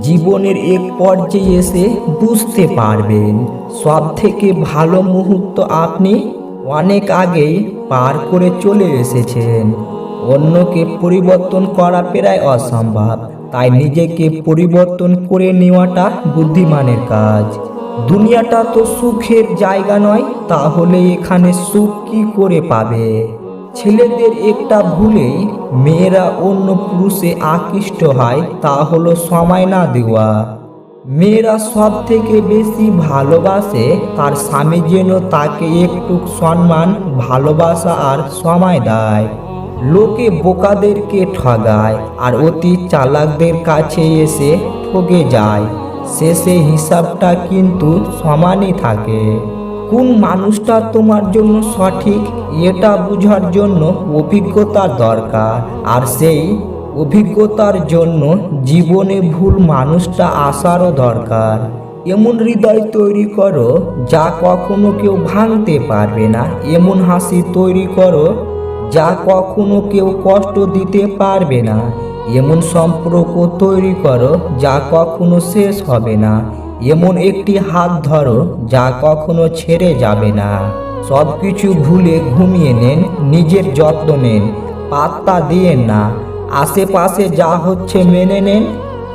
জীবনের এক পর্যায়ে এসে বুঝতে পারবেন, সব থেকে ভালো মুহূর্ত আপনি অনেক আগেই পার করে চলে এসেছেন। অন্যকে পরিবর্তন করা প্রায় অসম্ভব, তাই নিজেকে পরিবর্তন করে নেওয়াটা বুদ্ধিমানের কাজ। দুনিয়াটা তো সুখের জায়গা নয়, তাহলে এখানে সুখ কি করে পাবে? ছেলেদের একটা ভুলেই মেয়েরা অন্য পুরুষে আকৃষ্ট হয়, তা হলো সময় না দেওয়া। মেয়েরা সব থেকে বেশি ভালোবাসে তার স্বামী যেন তাকে একটু সম্মান, ভালোবাসা আর সময় দেয়। লোকে বোকাদেরকে ঠগায় আর অতি চালাকদের কাছে এসে ঠগে যায়। শেষে হিসাবটা কিন্তু সমানই থাকে। কোন মানুষটা তোমার জন্য সঠিক, এটা বোঝার জন্য অভিজ্ঞতার দরকার। আর সেই অভিজ্ঞতার জন্য জীবনে ভুল মানুষটা আসারও দরকার। এমন হৃদয় তৈরি করো, যা কখনো কেউ ভাঙতে পারবে না। এমন হাসি তৈরি করো, যা কখনো কেউ কষ্ট দিতে পারবে না। এমন সম্পর্ক তৈরি করো, যা কখনো শেষ হবে না। এমন একটি হাত ধরো যা কখনো ছেড়ে যাবে না। সব কিছু ভুলে ঘুমিয়ে নেন, নিজের যত্ন নেন, পাত্তা দিয়েন না। আশেপাশে যা হচ্ছে মেনে নেন।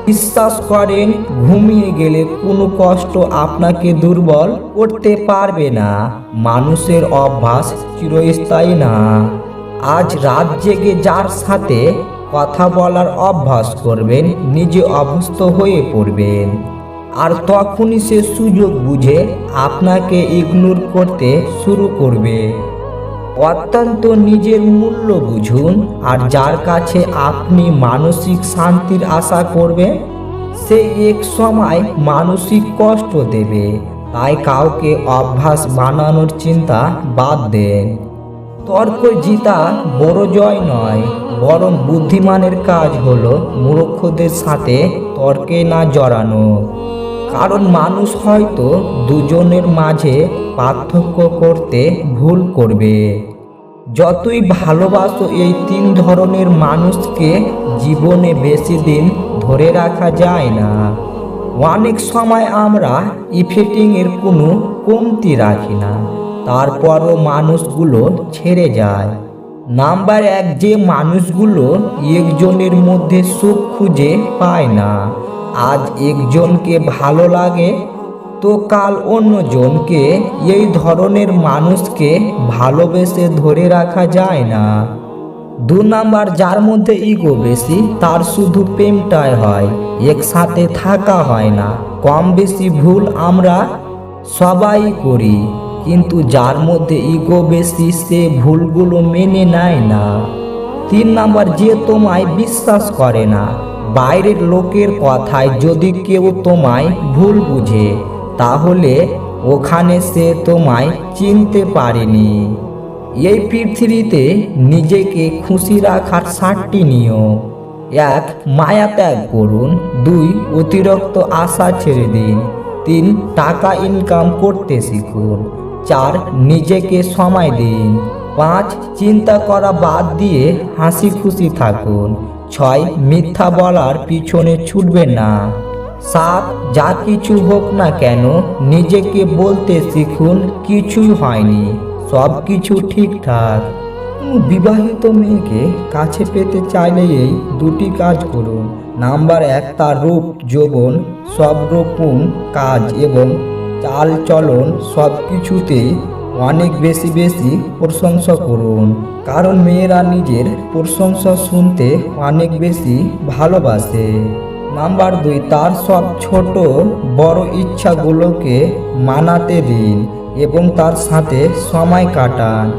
বিশ্বাস করেন, ঘুমিয়ে গেলে কোনো কষ্ট আপনাকে দুর্বল করতে পারবে না। মানুষের অভ্যাস চিরস্থায়ী না। আজ রাত জেগে যার সাথে কথা বলার অভ্যাস করবেন, নিজে অভ্যস্ত হয়ে পড়বেন। আর তখনই সে সুযোগ বুঝে আপনাকে ইগনোর করতে শুরু করবে। অত্যন্ত নিজের মূল্য বুঝুন, আর যার কাছে আপনি মানসিক শান্তির আশা করবেন, সে এক সময় মানসিক কষ্ট দেবে। তাই কাউকে অভ্যাস বানানোর চিন্তা বাদ দেন। তর্ক জিতা বড় জয় নয়, বরং বুদ্ধিমানের কাজ হলো মূর্খদের সাথে তর্কে না জড়ানো। কারণ মানুষ হয়তো দুজনের মাঝে পার্থক্য করতে ভুল করবে। যতই ভালোবাসো এই তিন ধরনের মানুষকে, জীবনে বেশি দিন ধরে রাখা যায় না। অনেক সময় আমরা ইফেটিংয়ের কোনো কমতি রাখি না। তারপরও মানুষগুলো ছেড়ে যায়। নাম্বার এক, যে মানুষগুলো একজনের মধ্যে সুখ খুঁজে পায় না। আজ একজনকে ভালো লাগে, তো কাল অন্যজনকে এই ধরনের মানুষকে ভালোবেসে ধরে রাখা যায় না। দু নাম্বার, যার মধ্যে ইগো বেশি, তার শুধু প্রেমটাই হয়, একসাথে থাকা হয় না। কম বেশি ভুল আমরা সবাই করি। কিন্তু যার মধ্যে ইগো বেশি, সে ভুলগুলো মেনে নেয় না। তিন নাম্বার, যে তোমায় বিশ্বাস করে না, বাইরের লোকের কথায় যদি কেউ তোমায় ভুল বুঝে, তাহলে ওখানে সে তোমায় চিনতে পারেনি। এই পৃথিবীতে নিজেকে খুশি রাখার ষাটটি নিয়ম। এক, মায়া ত্যাগ করুন। দুই, অতিরিক্ত আশা ছেড়ে দিন। তিন, টাকা ইনকাম করতে শিখুন। চার, নিজেকে সময় দিন। পাঁচ, চিন্তা করা বাদ দিয়ে হাসি খুশি থাকুন। ছয়, মিথ্যা বলার পিছনে ছুটবেন না। সাত, যা কিছু হোক না কেন, নিজেকে বলতে শিখুন, কিছুই হয়নি। সব কিছু ঠিকঠাক। বিবাহিত মেয়েকে কাছে পেতে চাইলে এই দুটি কাজ করুন। নাম্বার এক, তার রূপ, যৌবন, সব রকম কাজ এবং চাল চলন সব কিছুতেই অনেক বেশি বেশি প্রশংসা করুন। কারণ মেয়েরা নিজের প্রশংসা শুনতে অনেক বেশি ভালোবাসে। নাম্বার দুই, তার সব ছোট বড় ইচ্ছাগুলোকে মানাতে দিন এবং তার সাথে সময় কাটান।